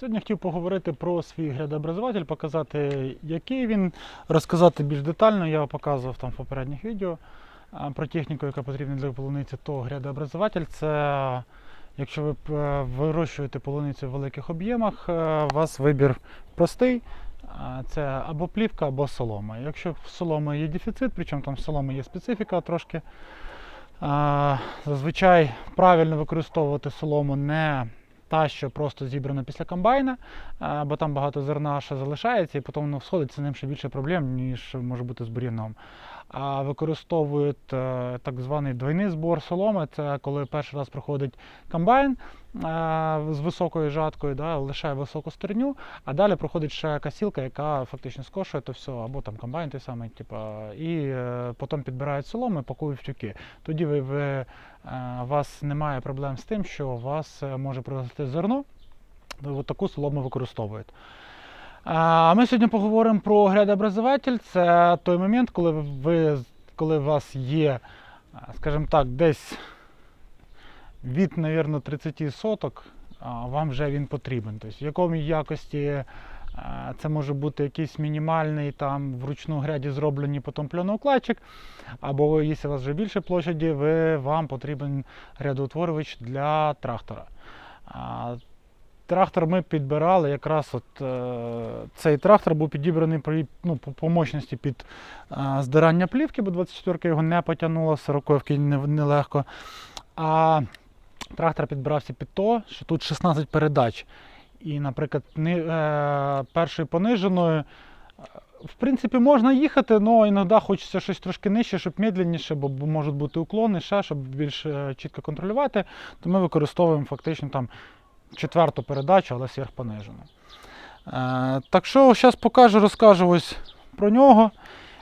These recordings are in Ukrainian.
Сьогодні хотів поговорити про свій грядообразователь, показати, який він, розказати більш детально. Я показував там в попередніх відео про техніку, яка потрібна для полуниці, то грядообразователь це якщо ви е, вирощуєте полуницю в великих об'ємах, е, у вас вибір простий. Це або плівка, або солома. Якщо в соломи є дефіцит, причому там в соломи є специфіка трошки. Зазвичай правильно використовувати солому не та, що просто зібрана після комбайна, бо там багато зерна ще залишається, і потім воно всходить, це ним ще більше проблем, ніж може бути з бур'яном. Використовують е, так званий двойний збор соломи. Це коли перший раз проходить комбайн е, з високою жаткою, да, лишає високу стерню, а далі проходить ще косілка, яка фактично скошує то все, або там комбайн той самий, типа, і е, потім підбирають солому і пакують в тюки. Тоді ви, ви, у вас немає проблем з тим, що у вас може прорости зерно. От таку солому використовують. А ми сьогодні поговоримо про грядообразователь. Це той момент, коли ви, коли у вас є, скажімо так, десь від, мабуть, 30 соток, вам вже він потрібен. Тобто, в якому якості це може бути якийсь мінімальний там вручну гряді зроблений потім пленоукладчик, або якщо у вас вже більше площаді, ви, вам потрібен грядоутворювач для трактора. Трактор ми підбирали, якраз от е, цей трактор був підібраний при, ну, по, по мощності під е, здирання плівки, бо 24 його не потягнуло, 40 нелегко. А трактор підбирався під то, що тут 16 передач. І, наприклад, ни, е, першою пониженою, е, в принципі, можна їхати, але іноді хочеться щось трошки нижче, щоб медленніше, бо можуть бути уклони, ще, щоб більш е, чітко контролювати, то ми використовуємо фактично там четверту передачу, але сверхпонижену. Е, так що зараз покажу, розкажу ось про нього.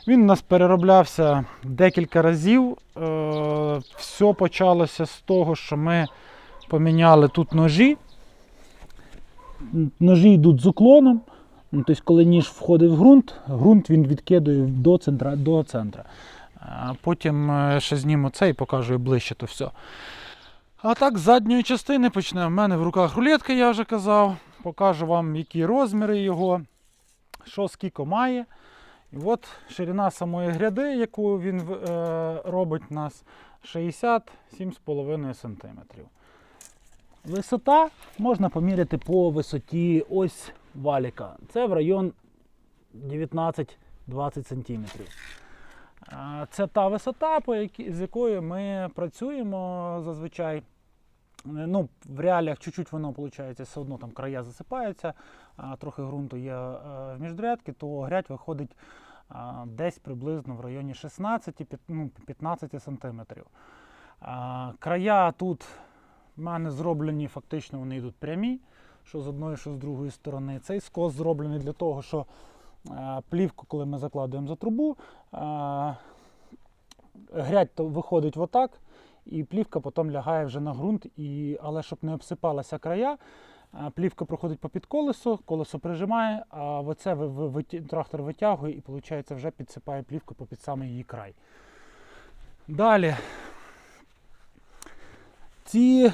Він у нас перероблявся декілька разів. Е, все почалося з того, що ми поміняли тут ножі. Ножі йдуть з уклоном. Ну, тобто, коли ніж входить в ґрунт, ґрунт він відкидує до центра. До центра. А потім е, ще зніму це і покажу ближче то все. А так, з задньої частини почнемо. У мене в руках рулетка, я вже казав. Покажу вам, які розміри його, що скільки має. І от ширина самої гряди, яку він е, робить у нас 67,5 см. Висота можна поміряти по висоті ось валіка. Це в район 19-20 см. Це та висота, з якою ми працюємо зазвичай. Е, Ну, В реаліях чуть-чуть воно виходить, все одно там края засипаються, а трохи ґрунту є е, в міжрядки, то грядь виходить десь приблизно в районі 16 ну, 15 сантиметрів. Края тут в мене зроблені, фактично вони йдуть прямі, що з одної, що з другої сторони. Цей скос зроблений для того, що плівку, коли ми закладуємо за трубу, е, грядь то виходить отак, і плівка потім лягає вже на ґрунт, і, але щоб не обсипалася края, е, плівка проходить попід колесо, колесо прижимає, а оце трактор витягує і виходить, вже підсипає плівку попід самий її край. Далі. Ці,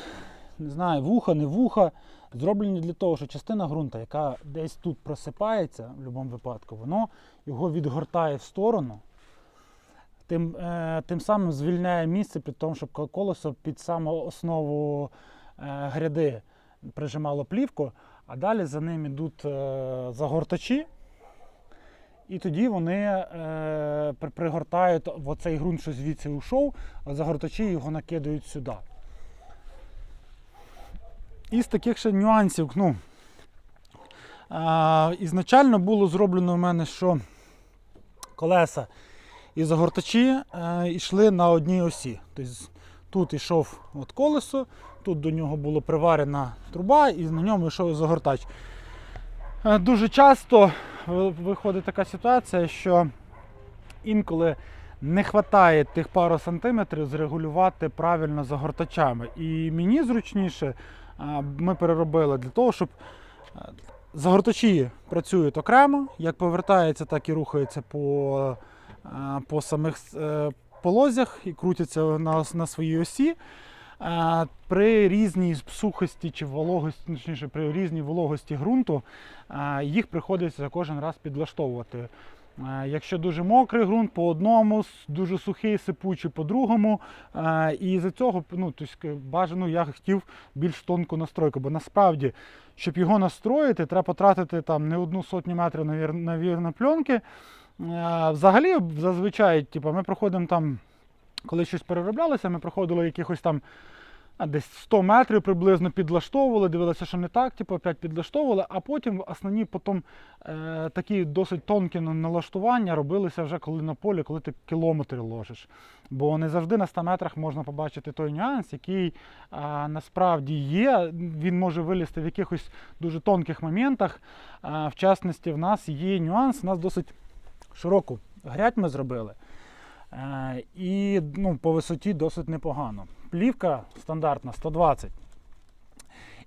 не знаю, вуха, не вуха, зроблені для того, що частина ґрунту, яка десь тут просипається в будь-якому випадку, воно його відгортає в сторону, тим, е, тим самим звільняє місце під тому, щоб колесо під саму основу е, гряди прижимало плівку, а далі за ним йдуть е, загортачі. І тоді вони е, пригортають оцей ґрунт, що звідси ушов, а загортачі його накидають сюди. Із таких ще нюансів, ну, а, ізначально було зроблено в мене, що колеса і загортачі е, йшли на одній осі. Тобто тут йшов от колесо, тут до нього була приварена труба і на ньому йшов загортач. Е, Дуже часто виходить така ситуація, що інколи не вистачає тих пару сантиметрів зрегулювати правильно загортачами. І мені зручніше а, ми переробили для того, щоб е, загортачі працюють окремо, як повертається, так і рухається по, е, по самих е, полозях і крутяться на, на своїй осі. При різній сухості чи вологості, точніше, при різній вологості ґрунту їх приходиться кожен раз підлаштовувати. Е, Якщо дуже мокрий ґрунт по одному, дуже сухий, сипучий по другому. Е, І з цього ну, тобто, бажано я хотів більш тонку настройку, бо насправді, щоб його настроїти, треба потратити там не одну сотню метрів на, вірнопленки. Е, Взагалі, зазвичай, типу, ми проходимо там, коли щось перероблялося, ми проходили якихось там десь 100 метрів приблизно підлаштовували, дивилися, що не так, типу, опять підлаштовували, а потім основні потім, е, такі досить тонкі налаштування робилися вже коли на полі, коли ти кілометри ложиш. Бо не завжди на 100 метрах можна побачити той нюанс, який а, насправді є. Він може вилізти в якихось дуже тонких моментах. А, в частності, в нас є нюанс, у нас досить широку грядь ми зробили. Е, і ну, по висоті досить непогано. Плівка стандартна 120.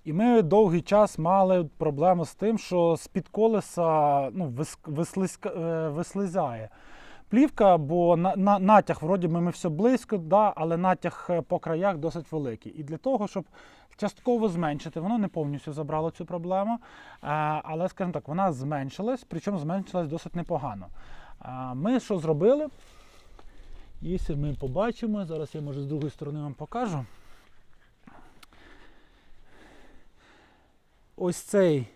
І ми довгий час мали проблему з тим, що з-під колеса ну, вис, е, вислизає плівка, бо на, на, натяг, вроді ми все близько, да, але натяг е, по краях досить великий. І для того, щоб частково зменшити, воно не повністю забрало цю проблему, е, але, скажімо так, вона зменшилась, причому зменшилась досить непогано. Ми що зробили? Якщо ми побачимо, зараз я може з другої сторони вам покажу. Ось цей,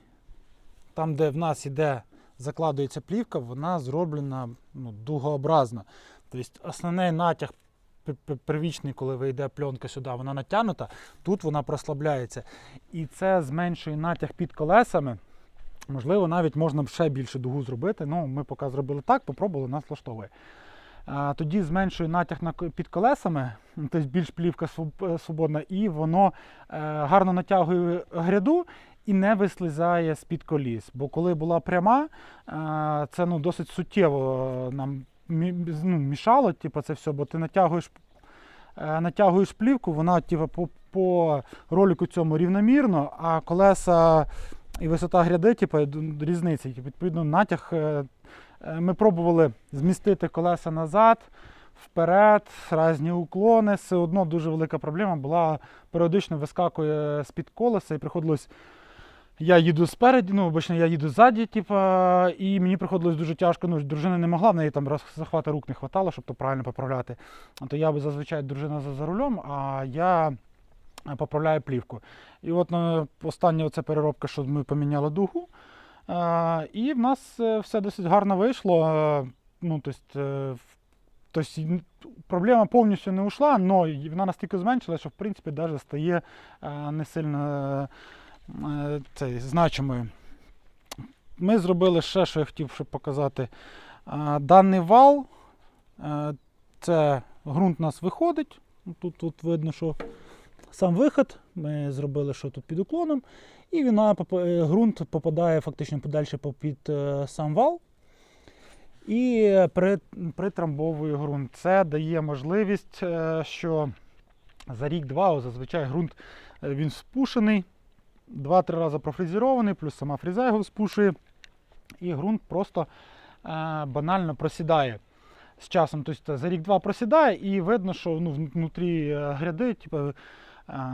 там, де в нас іде, закладується плівка, вона зроблена ну, дугообразно. Тобто основний натяг первічний, коли вийде пленка сюди, вона натягнута, тут вона прослабляється. І це зменшує натяг під колесами. Можливо, навіть можна б ще більше дугу зробити. Ну, ми поки зробили так, попробували, нас влаштовує. Тоді зменшує натяг під колесами, тобто більш плівка е, свободна, і воно е, гарно натягує гряду і не вислизає з-під коліс. Бо коли була пряма, е, це ну, досить суттєво нам ну, мішало типу, це все, бо ти натягуєш, натягуєш плівку, вона типу, по, по ролику цьому рівномірно, а колеса і висота гряди, типу, різниця. Відповідно, натяг. Е, Ми пробували змістити колеса назад, вперед, різні уклони. Все одно дуже велика проблема була. Періодично вискакує з-під колеса і приходилось. Я їду спереді, ну, обично я їду ззаді, типа, і мені приходилось дуже тяжко. Ну, дружина не могла, в неї там захвату рук не хватало, щоб то правильно поправляти. То я зазвичай дружина за, за рулем, а я е, поправляю плівку. І от е, остання оця переробка, що ми поміняли дугу. Е, і в нас е, все досить гарно вийшло. Е, Ну, тобто, тобто, проблема повністю не ушла, але вона настільки зменшилася, що в принципі навіть стає не сильно цей, значимою. Ми зробили ще, що я хотів ще показати. Даний вал, це ґрунт у нас виходить. Тут, тут видно, що сам виход. Ми зробили, що тут під уклоном. І вона, е, ґрунт попадає фактично подальше під е, сам вал. І притрамбовує ґрунт. Це дає можливість, е, що за рік-два зазвичай ґрунт він спушений, два-три рази профрезерований, плюс сама фреза його спушує. І ґрунт просто банально просідає з часом. Тобто за рік-два просідає, і видно, що ну, внутрі гряди типу,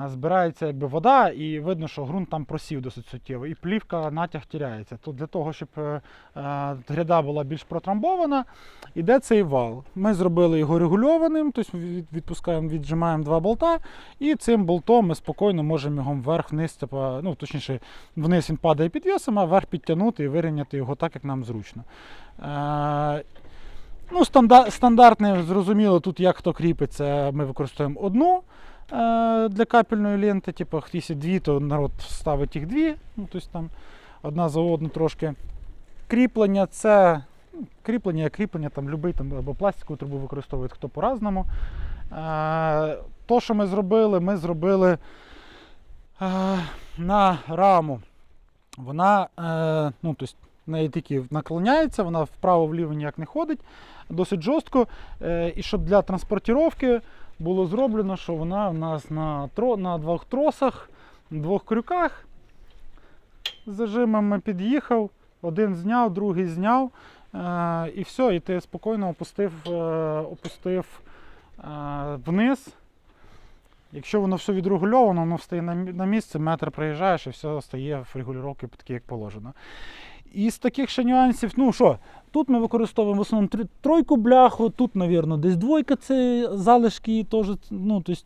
збирається якби вода, і видно, що ґрунт там просів досить суттєво, і плівка натяг тіряється. То для того, щоб е, е, гряда була більш протрамбована, іде цей вал. Ми зробили його регульованим, тобто відпускаємо, віджимаємо два болта, і цим болтом ми спокійно можемо його вверх-вниз, ну, точніше, вниз він падає під весом, а вверх підтягнути і вирівняти його так, як нам зручно. Е, Ну, стандар, стандартне, зрозуміло, тут як хто кріпиться, ми використовуємо одну е, для капельної ленти. Типу, якщо дві, то народ ставить їх дві. Ну, тобто там одна за одну трошки. Кріплення це кріплення, кріплення, там любий там, або пластикову трубу використовують хто по-разному. Е, то, що ми зробили, ми зробили е, на раму. Вона е, ну, тобто, неї тільки наклоняється, вона вправо-вліво ніяк не ходить, досить жорстко. Е, і щоб для транспортування було зроблено, що вона в нас на, тро, на двох тросах, двох крюках. Зажимами під'їхав, один зняв, другий зняв. Е, і все, і ти спокійно опустив, е, опустив вниз. Якщо воно все відрегульовано, воно встає на, мі- місце, метр приїжджаєш і все стає в регулювання такі, як положено. Із таких ще нюансів, ну що, тут ми використовуємо в основному тройку бляху, тут, мабуть, десь двойка це залишки теж. Ну, тобто,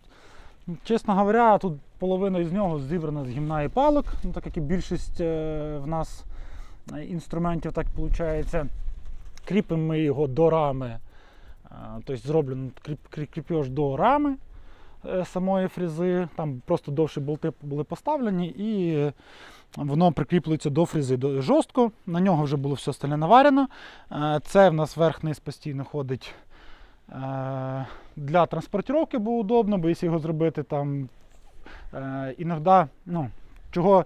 чесно говоря, тут половина із нього зібрана з гімна і палок, ну, так як і більшість е, в нас е, інструментів так виходить. Кріпимо ми його до рами. А, Тобто зроблено кріп, кріп, кріпеж до рами е, самої фрізи. Там просто довші болти були поставлені і воно прикріплюється до фрізи жорстко. На нього вже було все остальне наварено. Е, Це в нас верх-низ постійно ходить е, для транспортировки, бо удобно, бо якщо його зробити там е, іноді, ну, чого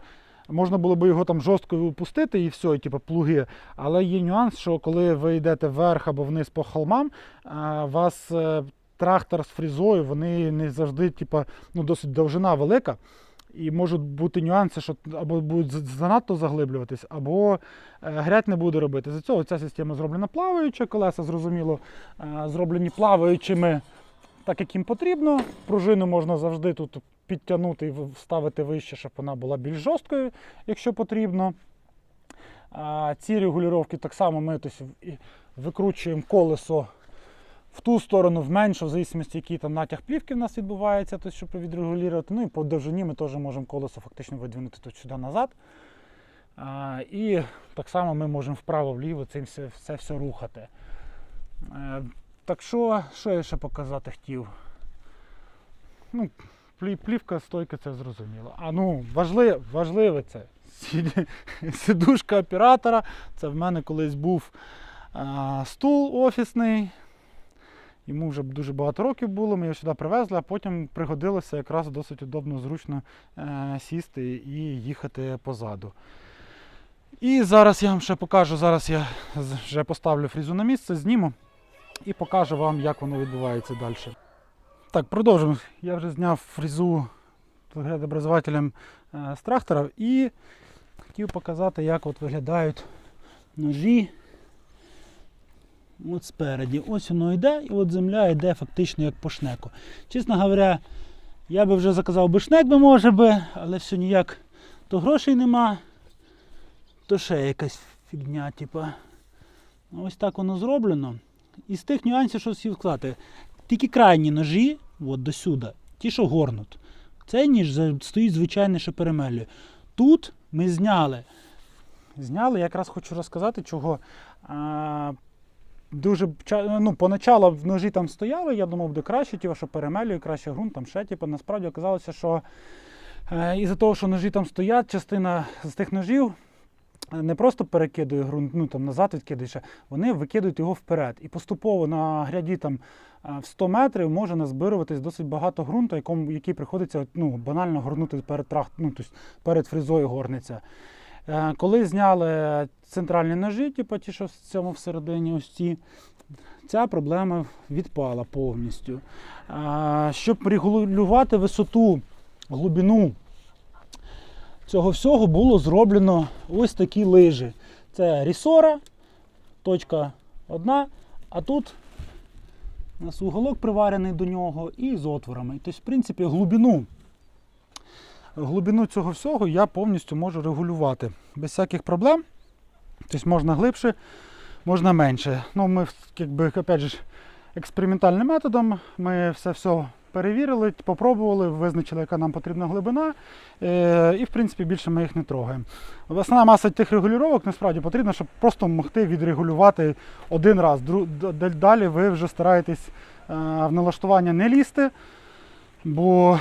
можна було би його там жорстко опустити і все, і, типу, плуги. Але є нюанс, що коли ви йдете вверх або вниз по холмам, вас е, трактор з фрізою, вони не завжди, типу, ну, досить довжина велика. І можуть бути нюанси, що або будуть занадто заглиблюватись, або е, грязь не буде робити. За цього ця система зроблена плаваюча, колеса, зрозуміло, е, зроблені плаваючими, так як їм потрібно. Пружину можна завжди тут підтягнути і вставити вище, щоб вона була більш жорсткою, якщо потрібно. Ці регулювання так само ми тобто, викручуємо колесо в ту сторону, в меншу, в залежності, який там натяг плівки в нас відбувається, тобто, щоб відрегулювати. Ну і по довжині ми теж можемо колесо фактично видвинути тут сюди назад. А, і так само ми можемо вправо-вліво цим все, все, все рухати. Е, так що, що я ще показати хотів? Ну, плівка, стойка, це зрозуміло. А ну, важливе, важливе це. Сидушка оператора. Це в мене колись був а, стул офісний. Йому вже дуже багато років було, ми його сюди привезли, а потім пригодилося якраз досить удобно, зручно е, сісти і їхати позаду. І зараз я вам ще покажу, зараз я вже поставлю фрізу на місце, зніму і покажу вам, як воно відбувається далі. Так, продовжуємо. Я вже зняв фрізу образователем з трактора і хотів показати, як от виглядають ножі. От спереді. Ось воно йде, і от земля йде фактично як по шнеку. Чесно говоря, я би вже заказав би шнек би може би, але все ніяк то грошей нема, то ще якась фігня, типа. Ось так воно зроблено. Із тих нюансів, що всі вкладати. Тільки крайні ножі, от до сюди, ті, що горнуть. Цей ніж стоїть звичайний, що перемелює. Тут ми зняли. Зняли, якраз хочу розказати, чого. А, дуже ну, поначалу в ножі там стояли, я думав, буде краще, типу, що перемелює, краще ґрунт, там ще, типу, насправді оказалося, що е, із-за того, що ножі там стоять, частина з тих ножів е, не просто перекидує ґрунт, ну там назад відкидує, ще, вони викидують його вперед. І поступово на гряді там е, в 100 метрів може назбируватись досить багато ґрунту, який приходиться ну, банально горнути перед тракт, ну, тобто перед фрізою горниться. Е, Коли зняли центральні ножі, типу ті, що в цьому всередині ось ці, ця проблема відпала повністю. Щоб регулювати висоту, глибину цього всього було зроблено ось такі лижі. Це рісора, точка одна, а тут у нас уголок приварений до нього і з отворами. Тобто, в принципі, глибину глибину цього всього я повністю можу регулювати без всяких проблем. Тобто можна глибше, можна менше. Ну, ми якби, опять же, експериментальним методом ми все все перевірили, попробували, визначили, яка нам потрібна глибина. Е, і в принципі більше ми їх не трогаємо. Основна маса тих регулювання насправді потрібна, щоб просто могти відрегулювати один раз. Далі ви вже стараєтесь е, в налаштування не лізти, бо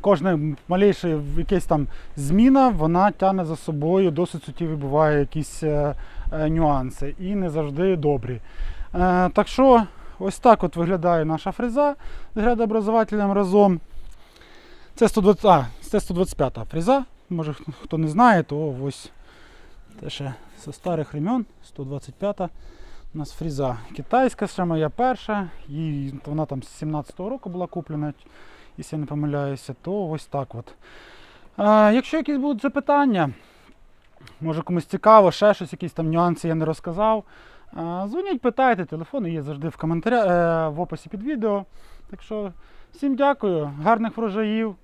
кожна малейша якась там зміна, вона тягне за собою досить суттєві буває якісь е, е, нюанси і не завжди добрі. Е, так що ось так от виглядає наша фреза з грядообразователем разом. Це 120, а, це 125 фреза. Може хто- не знає, то ось це ще зі старих времен, 125 у нас фреза китайська, ще моя перша. Їй, вона там з 17-го року була куплена якщо я не помиляюся, то ось так от. А, якщо якісь будуть запитання, може комусь цікаво, ще щось, якісь там нюанси я не розказав. А, дзвоніть, питайте, телефони є завжди в коментарях, е, в описі під відео. Так що Всім дякую, гарних врожаїв.